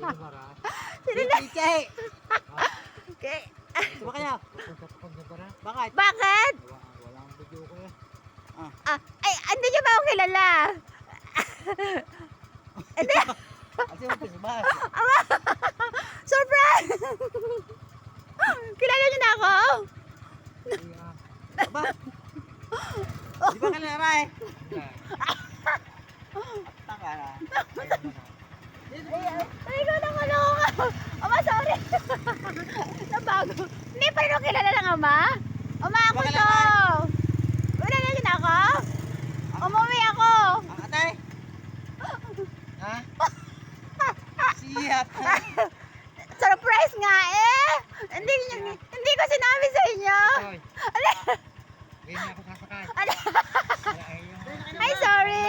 Sino na? Ikay! Okay. Diba kaya? Bakit? Bakit? Walang video ko eh. Ah, ay, hindi niyo ba ako kilala? Hindi. Kasi yung pisbas. Surprise! kilala niyo na ako? Aba? Di ba kalera eh? Taka na. Ay, ay, ikaw na kaloka. Ama, sorry. Nabago. Hindi pa rin ako kilala ng ama? Ama, ako to. Wala na rin ako? Umuwi ako. Ang atay? Ha? Siyap. Surprise nga eh. Hindi, niyo- hindi ko sinabi sa inyo. Ala, Ganyan ako sasakay. ala. Ay, sorry.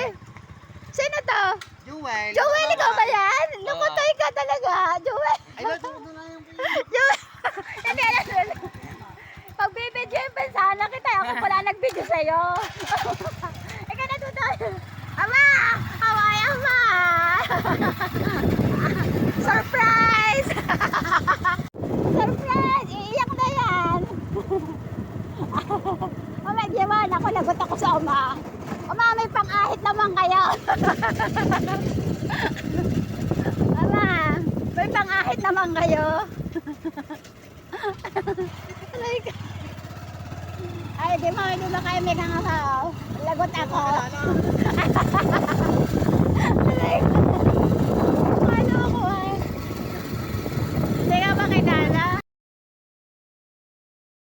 Sino to? Jewel. Joel, ikaw ba yan? Nakutoy ka talaga. Joel. Ay, doon, doon, doon na yung Joel. Hindi, alam mo. Pensana kita. Ako pala nag-video sa'yo. Ikaw na tayo. Ama! Away, ama! Surprise! Surprise! Iiyak na yan. Mama, diyaman. Ako lagot ako sa uma. Uma, may pang-ahit naman kayo. Mama, may pang-ahit naman kayo. Aray ka. Ay, di mo, di ba kayo may nangasaw? Lagot ako.